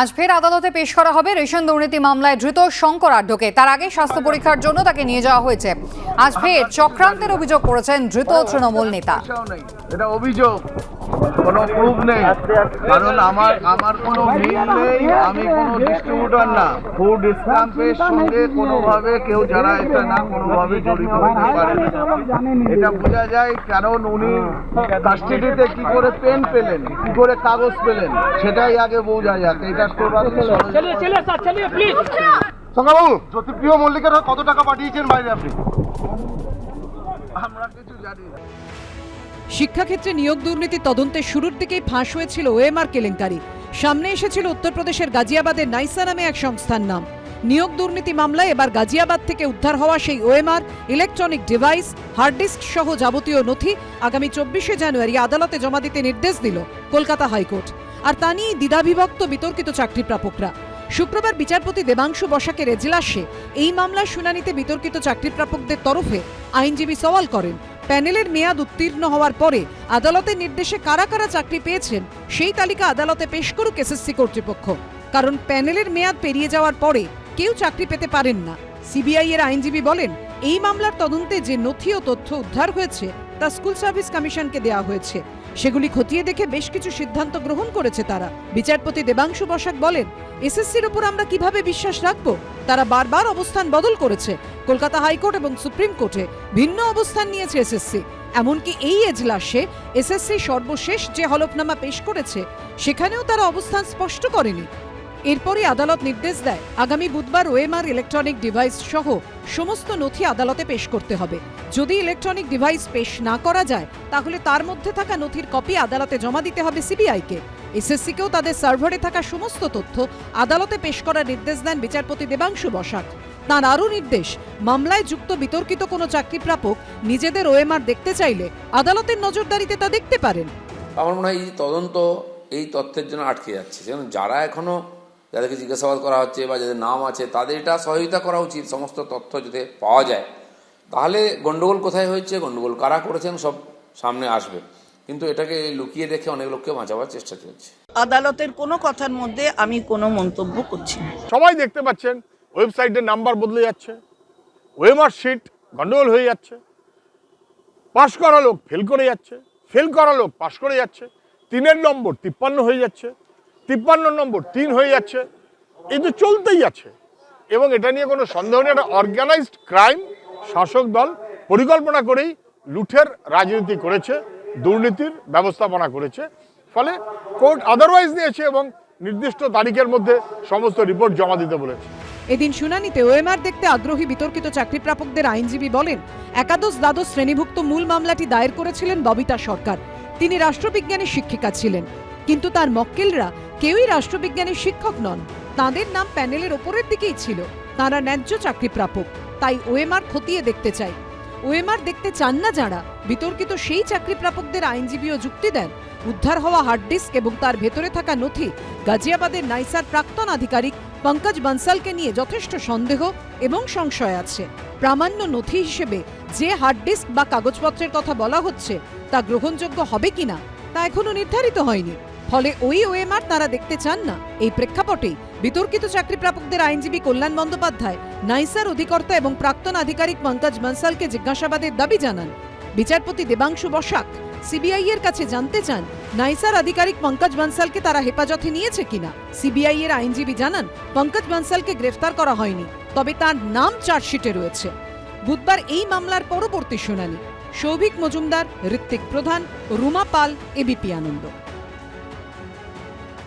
আজ ফের আদালতে পেশ করা হবে রেশন দুর্নীতি মামলায় ধৃত শঙ্কর আড্ডকে তার আগে স্বাস্থ্য পরীক্ষার জন্য তাকে নিয়ে যাওয়া হয়েছে। আজ ফের চক্রান্তের অভিযোগ করেছেন ধৃত তৃণমূল নেতা। এটা অভিযোগ। কোনো প্রুফ নেই। কারণ আমার আমার কোনো মিল নেই আমি কোনো ডিস্ট্রিবিউটার না। ফুড স্ট্যাম্পের সঙ্গে কোনোভাবে কেউ যারা এটা না কোনোভাবে জড়িত হতে পারে এটা বোঝা যায় কারণ উনি কাস্টডিতে কি করে পেন পেলেন কি করে কাগজ পেলেন সেটাই আগে বোঝা যাক। এটা সকালবাবু জ্যোতিপ্রিয় মল্লিকের কত টাকা পাঠিয়েছেন বাইরে আপনি? আমরা কিছু জানি না। শিক্ষাক্ষেত্রে নিয়োগ দুর্নীতি তদন্তের শুরুর দিকেই ফাঁস হয়েছিল ওএমআর কেলেঙ্কারি। সামনে এসেছিল উত্তরপ্রদেশের গাজিয়াবাদের নাইসা নামে এক সংস্থার নাম। নিয়োগ দুর্নীতি মামলায় এবার গাজিয়াবাদ থেকে উদ্ধার হওয়া সেই OMR, electronic device, hard disk সহ যাবতীয় নথি আগামী চব্বিশে জানুয়ারি আদালতে জমা দিতে নির্দেশ দিল কলকাতা হাইকোর্ট। আর তা নিয়েই দ্বিধাবিভক্ত বিতর্কিত চাকরি প্রাপকরা শুক্রবার বিচারপতি দেবাংশু বসাকের এজলাসে এই মামলার শুনানিতে বিতর্কিত চাকরিপ্রাপকদের তরফে আইনজীবী সওয়াল করেন। প্যানেলের মেয়াদ উত্তীর্ণ হওয়ার পরে আদালতের নির্দেশে কারা কারা চাকরি পেয়েছেন, সেই তালিকা আদালতে পেশ করুক এসএসসি কর্তৃপক্ষ। কারণ প্যানেলের মেয়াদ পেরিয়ে যাওয়ার পরে কেউ চাকরি পেতে পারেন না। সিবিআই এর আইনজীবী বলেন, এই মামলার তদন্তে যে নথি ও তথ্য উদ্ধার হয়েছে, তা স্কুল সার্ভিস কমিশনকে দেওয়া হয়েছে। সেগুলি খতিয়ে দেখে বেশ কিছু সিদ্ধান্ত গ্রহণ করেছে তারা। বিচারপতি দেবাংশু বসাক বলেন, এসএসসির উপর আমরা কীভাবে বিশ্বাস রাখব? তারা বারবার অবস্থান বদল করেছে। কলকাতা হাইকোর্ট এবং সুপ্রিম কোর্টে ভিন্ন অবস্থান নিয়েছে এসএসসি। এমনকি এই এজলাসে এসএসসি সর্বশেষ যে হলফনামা পেশ করেছে, সেখানেও তারা অবস্থান স্পষ্ট করেনি। এরপরই আদালত নির্দেশ দেয়, আগামী বুধবার ওএমআর ইলেকট্রনিক ডিভাইস সহ সমস্ত নথি আদালতে পেশ করতে হবে। যদি ইলেকট্রনিক ডিভাইস পেশ না করা যায়, তাহলে তার মধ্যে থাকা নথির কপি আদালতে জমা দিতে হবে সিবিআইকে। এসএসসিকেও তাদের সার্ভারে থাকা সমস্ত তথ্য আদালতে পেশ করার নির্দেশ দেন বিচারপতি দেবাংশু বসাক। তাঁর আরও নির্দেশ, মামলায় যুক্ত বিতর্কিত কোনো চাকরিপ্রাপক নিজেদের ওএমআর দেখতে চাইলে আদালতের নজরদারিতে তা দেখতে পারেন। আমার মনে হয় এই তদন্ত এই তথ্যের জন্য আটকে যাচ্ছে। যেমন যারা এখনও যাদেরকে জিজ্ঞাসাবাদ করা হচ্ছে বা যাদের নাম আছে তাদের এটা সহযোগিতা করা উচিত সমস্ত তথ্য যদি পাওয়া যায়। তাহলে গণ্ডগোল কোথায় হয়েছে গন্ডগোল কারা করেছেন সব সামনে আসবে। কিন্তু এটাকে লুকিয়ে রেখে অনেক লোককে বাঁচাবার চেষ্টা চলছে। আদালতের কোনো কথার মধ্যে আমি কোনো মন্তব্য করছি না। সবাই দেখতে পাচ্ছেন ওয়েবসাইটের নাম্বার বদলে যাচ্ছে ওয়েমার শিট গন্ডগোল হয়ে যাচ্ছে পাশ করা লোক ফেল করে যাচ্ছে ফেল করা লোক পাশ করে যাচ্ছে তিনের নম্বর তিপ্পান্ন হয়ে যাচ্ছে তিপ্পান্ন নম্বর, তিন হয়ে যাচ্ছে। এই তো চলতেই আছে। এবং এটা নিয়ে কোনো সন্দেহ নেই, একটা অর্গানাইজড ক্রাইম শাসক দল পরিকল্পনা করেই লুঠের রাজনীতি করেছে, দুর্নীতির ব্যবস্থাপনা করেছে। ফলে কোর্ট আদারওয়াইজ দিয়েছে এবং নির্দিষ্ট তারিখের মধ্যে সমস্ত রিপোর্ট জমা দিতে বলেছে। এদিন শুনানিতে ওএমআর দেখতে আগ্রহী বিতর্কিত চাকরিপ্রাপকদের আইনজীবী বলেন, একাদশ দ্বাদশ শ্রেণীভুক্ত মূল মামলাটি দায়ের করেছিলেন ববিতা সরকার। তিনি রাষ্ট্রবিজ্ঞানের শিক্ষিকা ছিলেন। কিন্তু তার মক্কেলরা কেউই রাষ্ট্রবিজ্ঞানের শিক্ষক নন। তাদের নাম প্যানেলের ওপরের দিকেই ছিল। তারা ন্যায্য চাকরিপ্রাপক তাই ওএমআর খতিয়ে দেখতে চাই ওএমআর দেখতে চান না যারা। বিতর্কিত সেই চাকরিপ্রাপকদের আইনজীবীও যুক্তি দেন। উদ্ধার হওয়া হার্ড ডিস্ক এবং তার ভেতরে থাকা নথি গাজিয়াবাদের নাইসার প্রাক্তন আধিকারিক পঙ্কজ বানসালকে নিয়ে যথেষ্ট সন্দেহ এবং সংশয় আছে। প্রামাণ্য নথি হিসেবে যে হার্ড ডিস্ক বা কাগজপত্রের কথা বলা হচ্ছে, তা গ্রহণযোগ্য হবে কিনা, তা এখনও নির্ধারিত হয়নি। ফলে ওই ওএমআর তারা দেখতে চান না। এই প্রেক্ষাপটেই বিতর্কিত চাকরিপ্রাপকদের আইনজীবী কল্যাণ বন্দ্যোপাধ্যায়, নাইসার অধিকর্তা এবং প্রাক্তন আধিকারিক পঙ্কজ বানসালকে জিজ্ঞাসাবাদের দাবি জানান। বিচারপতি দেবাংশু বসাক, সিবিআই এর কাছে জানতে চান, নাইসার আধিকারিক পঙ্কজ বনসালকে তারা হেফাজতে নিয়েছে কিনা। সিবিআই এর আইনজীবী জানান, পঙ্কজ বনসালকে গ্রেফতার করা হয়নি, তবে তার নাম চার্জশিটে রয়েছে। বুধবার এই মামলার পরবর্তী শুনানি। সৌভিক মজুমদার, ঋত্বিক প্রধান, রুমা পাল এবিপি আনন্দ।